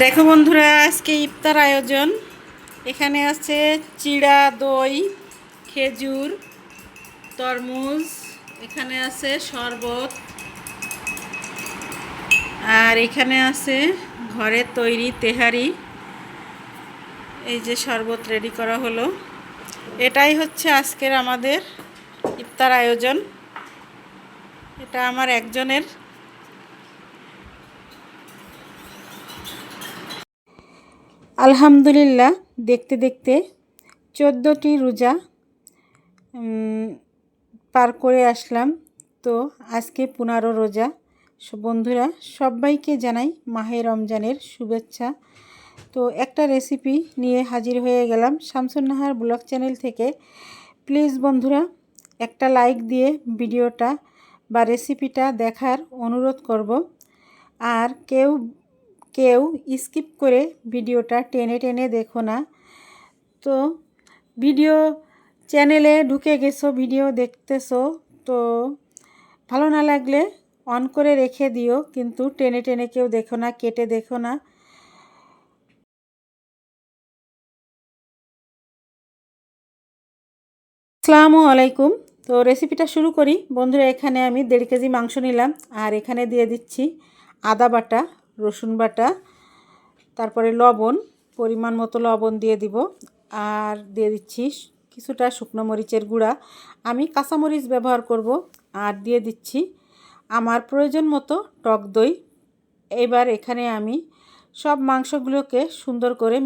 দেখো বন্ধুরা, আজকে ইফতার আয়োজন। এখানে আছে চিড়া, দই, খেজুর, তরমুজ, এখানে আছে শরবত, আর এখানে আছে ঘরের তৈরি তেহারি। এই যে শরবত রেডি করা হলো। এটাই হচ্ছে আজকের আমাদের ইফতার আয়োজন। এটা আমার একজনের আলহামদুলিল্লাহ, দেখতে দেখতে চোদ্দোটি রোজা পার করে আসলাম। তো আজকে পনেরো রোজা। বন্ধুরা, সবাইকে জানাই মাহে রমজানের শুভেচ্ছা। তো একটা রেসিপি নিয়ে হাজির হয়ে গেলাম শামসুন্নাহার ব্লগ চ্যানেল থেকে। প্লিজ বন্ধুরা, একটা লাইক দিয়ে ভিডিওটা বা রেসিপিটা দেখার অনুরোধ করব। আর কেউ কেউ স্কিপ করে ভিডিওটা টেনে টেনে দেখো না। তো ভিডিও চ্যানেলে ঢুকে গেছো, ভিডিও দেখতেছো, তো ভালো না লাগলে অন করে রেখে দিও, কিন্তু টেনে টেনে কেউ দেখো না, কেটে দেখো না। আসসালামু আলাইকুম। তো রেসিপিটা শুরু করি। বন্ধুরা, এখানে আমি দেড় কেজি মাংস নিলাম, আর এখানে দিয়ে দিচ্ছি আদা বাটা। রসুন বাটা, তারপরে লবণ, পরিমাণ মতো লবণ দিয়ে দিব। আর দিয়ে দিচ্ছি কিছুটা শুকনো মরিচের গুঁড়া। আমি কাঁচামরিচ ব্যবহার করব। আর দিয়ে দিচ্ছি আমার প্রয়োজন মতো টক দই। এবার এখানে আমি সব মাংসগুলোকে সুন্দর করে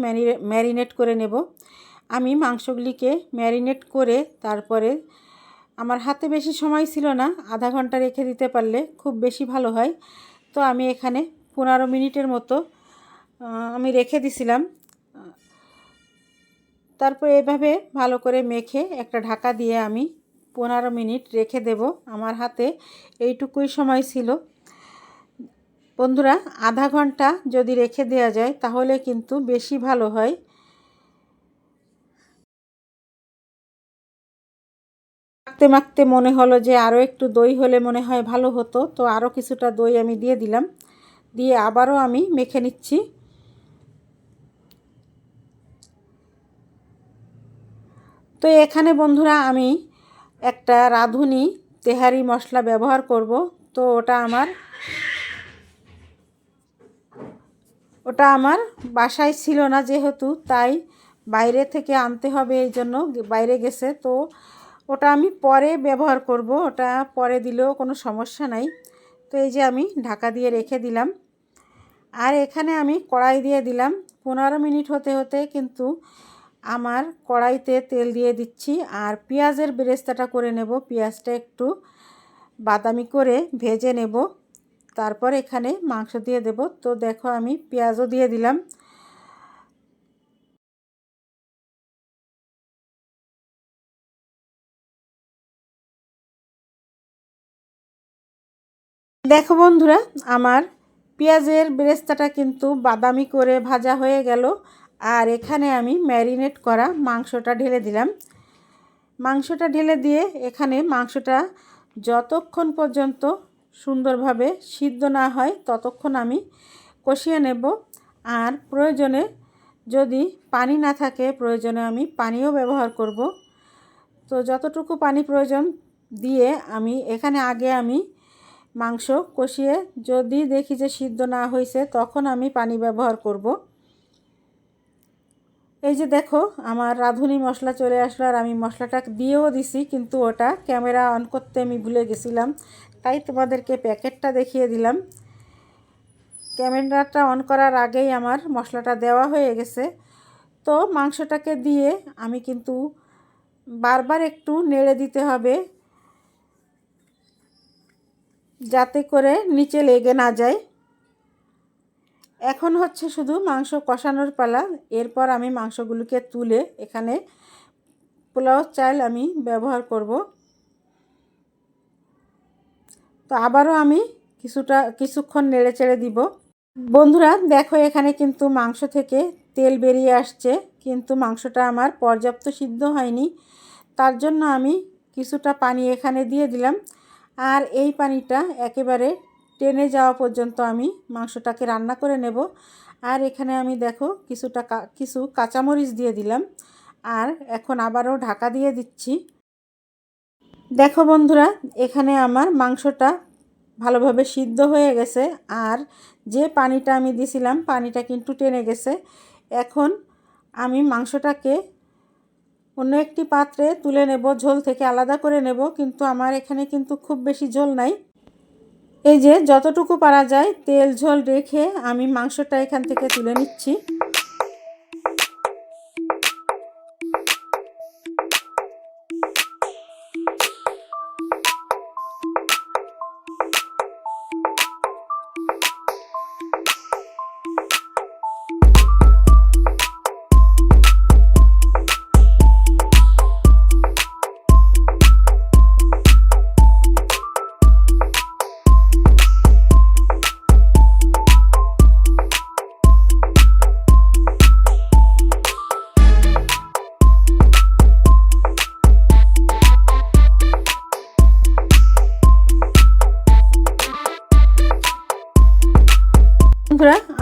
ম্যারিনেট করে নেব। আমি মাংসগুলিকে ম্যারিনেট করে তারপরে আমার হাতে বেশি সময় ছিল না, আধা ঘণ্টা রেখে দিতে পারলে খুব বেশি ভালো হয়। তো আমি এখানে পনেরো মিনিটের মতো আমি রেখে দিছিলাম। তারপর এভাবে ভালো করে মেখে একটা ঢাকা দিয়ে আমি পনেরো মিনিট রেখে দেব। আমার হাতে এইটুকুই সময় ছিল। বন্ধুরা, আধা ঘণ্টা যদি রেখে দেওয়া যায়, তাহলে কিন্তু বেশি ভালো হয়। মাখতে মাখতে মনে হলো যে আরও একটু দই হলে মনে হয় ভালো হতো, তো আরও কিছুটা দই আমি দিয়ে দিলাম। দিয়ে আবারও আমি মেখে নিচ্ছি। তো এখানে বন্ধুরা আমি একটা রাঁধুনি তেহারি মশলা ব্যবহার করব। তো ওটা আমার ওটা আমার বাসায় ছিল না যেহেতু, তাই বাইরে থেকে আনতে হবে এই জন্য, বাইরে গেছে। তো ওটা আমি পরে ব্যবহার করব, ওটা পরে দিলেও কোনো সমস্যা নাই। তো এই যে আমি ঢাকা দিয়ে রেখে দিলাম। আর এখানে আমি কড়াই দিয়ে দিলাম। পনেরো মিনিট হতে হতে কিন্তু আমার কড়াইতে তেল দিয়ে দিচ্ছি। আর পেঁয়াজের বেরেস্তাটা করে নেব। পেঁয়াজটা একটু বাদামি করে ভেজে নেব। তারপর এখানে মাংস দিয়ে দেব। তো দেখো আমি পেঁয়াজও দিয়ে দিলাম। দেখো বন্ধুরা, আমার পেঁয়াজের বেরেস্তাটা কিন্তু বাদামি করে ভাজা হয়ে গেল। আর এখানে আমি ম্যারিনেট করা মাংসটা ঢেলে দিলাম। মাংসটা ঢেলে দিয়ে এখানে মাংসটা যতক্ষণ পর্যন্ত সুন্দরভাবে সিদ্ধ না হয়, ততক্ষণ আমি কষিয়ে নেব। আর প্রয়োজনে যদি পানি না থাকে, প্রয়োজনে আমি পানিও ব্যবহার করব। তো যতটুকু পানি প্রয়োজন দিয়ে আমি এখানে আগে আমি মাংস কষিয়ে যদি দেখি যে সিদ্ধ না হয়েছে তখন আমি পানি ব্যবহার করব। এই যে দেখো, আমার রাঁধুনি মশলা চলে আসলো আর আমি মশলাটা দিয়েও দিছি, কিন্তু ওটা ক্যামেরা অন করতে আমি ভুলে গেছিলাম। তাই তোমাদেরকে প্যাকেটটা দেখিয়ে দিলাম। ক্যামেরাটা অন করার আগেই আমার মশলাটা দেওয়া হয়ে গেছে। তো মাংসটাকে দিয়ে আমি কিন্তু বারবার একটু নেড়ে দিতে হবে। যাতে করে নিচে লেগে না যায়। এখন হচ্ছে শুধু মাংস কষানোর পালা। এরপর আমি মাংসগুলোকে তুলে এখানে পোলাও চাল আমি ব্যবহার করব। তো আবারও আমি কিছুটা, কিছুক্ষণ নেড়ে চেড়ে দিব। বন্ধুরা, দেখো এখানে কিন্তু মাংস থেকে তেল বেরিয়ে আসছে। কিন্তু মাংসটা আমার পর্যাপ্ত সিদ্ধ হয়নি। তার জন্য আমি কিছুটা পানি এখানে দিয়ে দিলাম। আর এই পানিটা একেবারে টেনে যাওয়া পর্যন্ত আমি মাংসটাকে রান্না করে নেব। আর এখানে আমি দেখো কিছুটা কিছু কাঁচামরিচ দিয়ে দিলাম। আর এখন আবারও ঢাকা দিয়ে দিচ্ছি। দেখো বন্ধুরা, এখানে আমার মাংসটা ভালোভাবে সিদ্ধ হয়ে গেছে। আর যে পানিটা আমি দিছিলাম, পানিটা কিন্তু টেনে গেছে। এখন আমি মাংসটাকে অন্য একটি পাত্রে তুলে নেব, ঝোল থেকে আলাদা করে নেব, কিন্তু আমার এখানে কিন্তু খুব বেশি ঝোল নাই। এই যে, যতটুকু পারা যায়, তেল, ঝোল রেখে আমি মাংসটা এখান থেকে তুলে নিচ্ছি।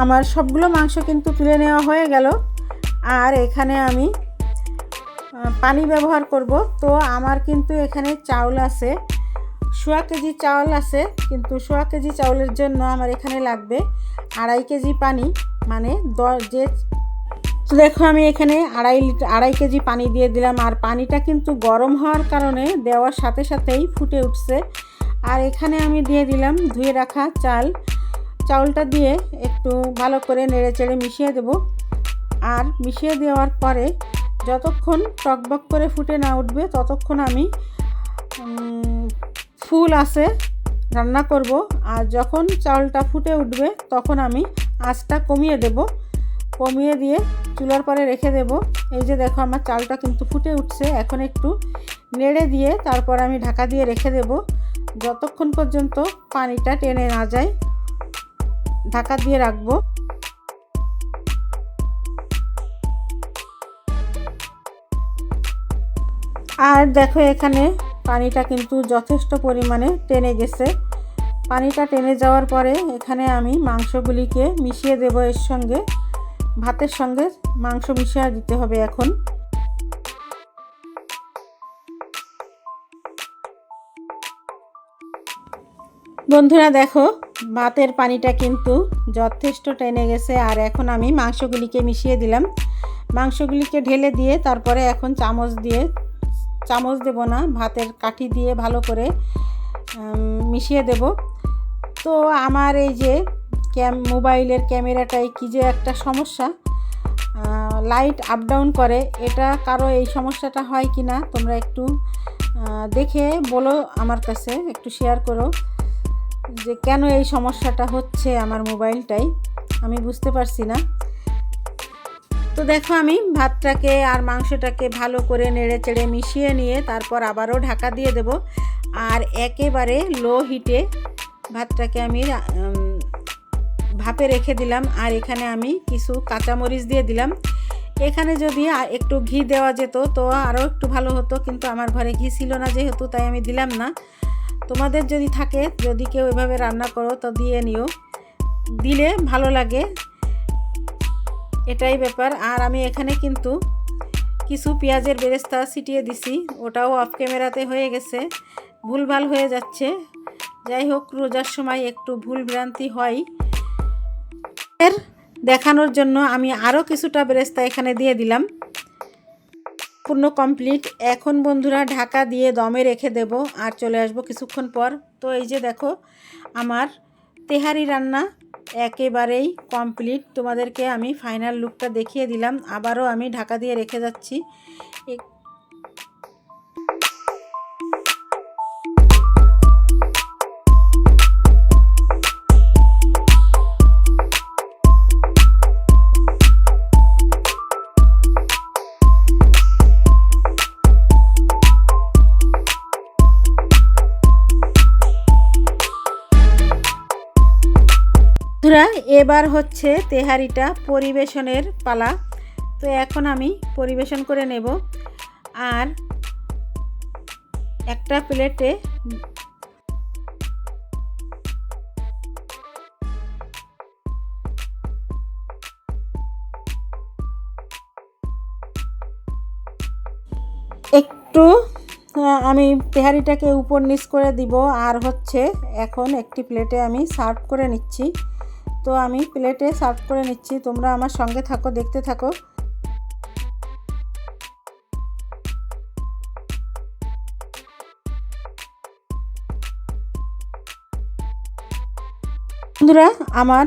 আমার সবগুলো মাংস কিন্তু তুলে নেওয়া হয়ে গেল। আর এখানে আমি পানি ব্যবহার করব। তো আমার কিন্তু এখানে চাউল আছে। সোয়া কেজি চাউল আছে, কিন্তু সোয়া কেজি চাউলের জন্য আমার এখানে লাগবে আড়াই কেজি পানি। মানে দ যে, দেখো আমি এখানে আড়াই লিটার আড়াই কেজি পানি দিয়ে দিলাম। আর পানিটা কিন্তু গরম হওয়ার কারণে দেওয়ার সাথে সাথেই ফুটে উঠছে। আর এখানে আমি দিয়ে দিলাম ধুয়ে রাখা চাল। চাউলটা দিয়ে একটু ভালো করে নেড়ে চেড়ে মিশিয়ে দেব। আর মিশিয়ে দেওয়ার পরে যতক্ষণ টকবক করে ফুটে না উঠবে, ততক্ষণ আমি ফুল আছে, রান্না করব। আর যখন চাউলটা ফুটে উঠবে, তখন আমি আঁচটা কমিয়ে দেব। কমিয়ে দিয়ে চুলার পরে রেখে দেব। এই যে দেখো আমার চালটা কিন্তু ফুটে উঠছে। এখন একটু নেড়ে দিয়ে তারপর আমি ঢাকা দিয়ে রেখে দেব। যতক্ষণ পর্যন্ত পানিটা টেনে না যায় ঢাকা দিয়ে রাখব। আর দেখো এখানে পানিটা কিন্তু যথেষ্ট পরিমাণে টেনে গেছে। পানিটা টেনে যাওয়ার পরে এখানে আমি মাংসগুলিকে মিশিয়ে দেবো এর সঙ্গে। ভাতের সঙ্গে মাংস মিশিয়ে দিতে হবে এখন। বন্ধুরা দেখো ভাতের পানিটা কিন্তু যথেষ্ট টেনে গেছে আর এখন আমি মাংসগুলিকে মিশিয়ে দিলাম। মাংসগুলিকে ঢেলে দিয়ে তারপরে এখন চামচ দিয়ে, চামচ দেব না, ভাতের কাঠি দিয়ে ভালো করে মিশিয়ে দেব। তো আমার এই যে ক্যাম, মোবাইলের ক্যামেরাটায় কী যে একটা সমস্যা। লাইট আপ ডাউন করে, এটা কারও এই সমস্যাটা হয় কি না তোমরা একটু দেখে বলো আমার কাছে, একটু শেয়ার করো। যে কেন এই সমস্যাটা হচ্ছে আমার মোবাইলটাই, আমি বুঝতে পারছি না। তো দেখো আমি ভাতটাকে আর মাংসটাকে ভালো করে নেড়ে চেড়ে মিশিয়ে নিয়ে তারপর আবারও ঢাকা দিয়ে দেব। আর একেবারে লো হিটে ভাতটাকে আমি ভাপে রেখে দিলাম। আর এখানে আমি কিছু কাঁচামরিচ দিয়ে দিলাম। এখানে যদি একটু ঘি দেওয়া যেত তো আরও একটু ভালো হতো, কিন্তু আমার ঘরে ঘি ছিল না যেহেতু, তাই আমি দিলাম না। তোমাদের যদি থাকে, যদি কেউ এভাবে রান্না করো, তো দিয়ে নিও। দিলে ভালো লাগে। এটাই ব্যাপার। আর আমি এখানে কিন্তু কিছু পেঁয়াজের বেরেস্তা ছিটিয়ে দিছি। ওটাও অফ ক্যামেরাতে হয়ে গেছে। ভুলভাল হয়ে যাচ্ছে। যাই হোক, রোজার সময় একটু ভুল ভ্রান্তি হয়। এর দেখানোর জন্য আমি আরও কিছুটা বেরেস্তা এখানে দিয়ে দিলাম। পূর্ণ কমপ্লিট এখন বন্ধুরা ঢাকা দিয়ে দমে রেখে দেব আর চলে আসব কিছুক্ষণ পর। তো এই যে দেখো, আমার তেহারি রান্না একেবারেই কমপ্লিট তোমাদেরকে আমি ফাইনাল লুকটা দেখিয়ে দিলাম। আবারও আমি ঢাকা দিয়ে রেখে যাচ্ছি। বন্ধুরা, এবার হচ্ছে তেহারিটা পরিবেশনের পালা। তো এখন আমি পরিবেশন করে নেব। আর একটা প্লেটে একটু আমি তেহারিটাকে উপর নিচ করে দিব। আর হচ্ছে এখন একটি প্লেটে আমি সার্ভ করে নিচ্ছি। তো আমি প্লেটে সার্ভ করে নিচ্ছি। তোমরা আমার সঙ্গে থাকো, দেখতে থাকো। বন্ধুরা, আমার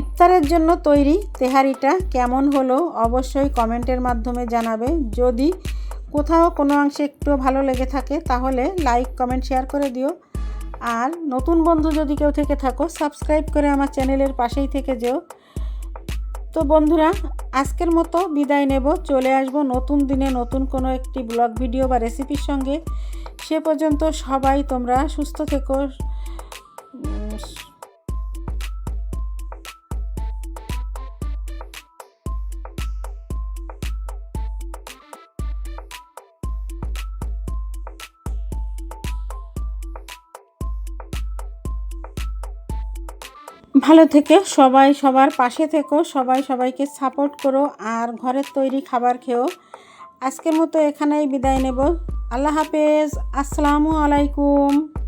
ইফতারের জন্য তৈরি তেহারিটা কেমন হলো অবশ্যই কমেন্টের মাধ্যমে জানাবে। যদি কোথাও কোনো অংশে একটু ভালো লেগে থাকে, তাহলে লাইক, কমেন্ট, শেয়ার করে দিও। আর নতুন বন্ধু যদি কেউ থেকে থাকো সাবস্ক্রাইব করে আমার চ্যানেলের পাশেই থেকে যেও। তো বন্ধুরা, আজকের মতো বিদায় নেব। চলে আসব নতুন দিনে নতুন কোনো একটি ব্লগ, ভিডিও বা রেসিপির সঙ্গে। সে পর্যন্ত সবাই তোমরা সুস্থ থেকো। ভালো থেকে, সবাই সবার পাশে থেকো, সবাই সবাইকে সাপোর্ট করো আর ঘরের তৈরি খাবার খেও। আজকের মতো এখানেই বিদায় নেব। আল্লাহ হাফেজ। আসসালামু আলাইকুম।